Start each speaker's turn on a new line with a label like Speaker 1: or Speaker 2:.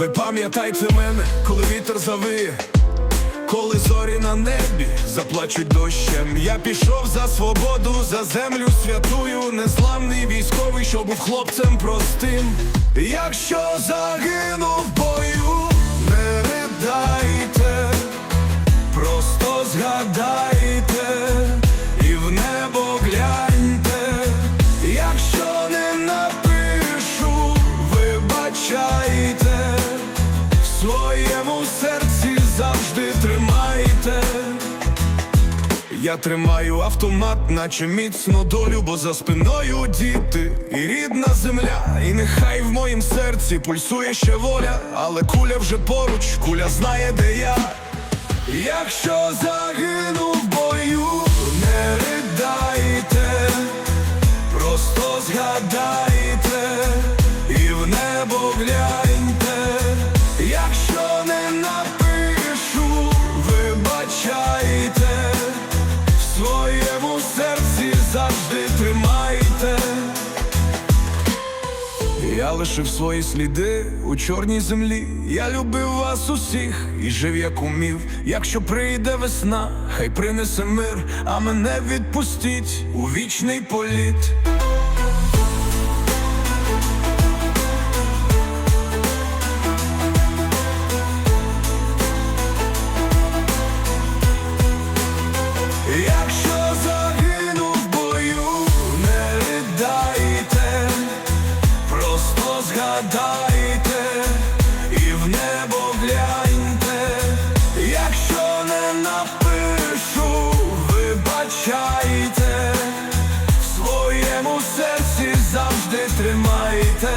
Speaker 1: Ви пам'ятайте мене, коли вітер завиє, коли зорі на небі заплачуть дощем. Я пішов за свободу, за землю святую, незламний військовий, що був хлопцем простим. Якщо загину своєму серці завжди тримайте. Я тримаю автомат, наче міцно долю, бо за спиною діти і рідна земля, і нехай в моїм серці пульсує ще воля, але куля вже поруч, куля знає, де я. Якщо загину завжди тримайте. Я лишив свої сліди у чорній землі. Я любив вас усіх і жив як умів. Якщо прийде весна, хай принесе мир, а мене відпустіть у вічний політ. Згадайте і в небо гляньте, якщо не напишу, вибачайте, в своєму серці завжди тримайте.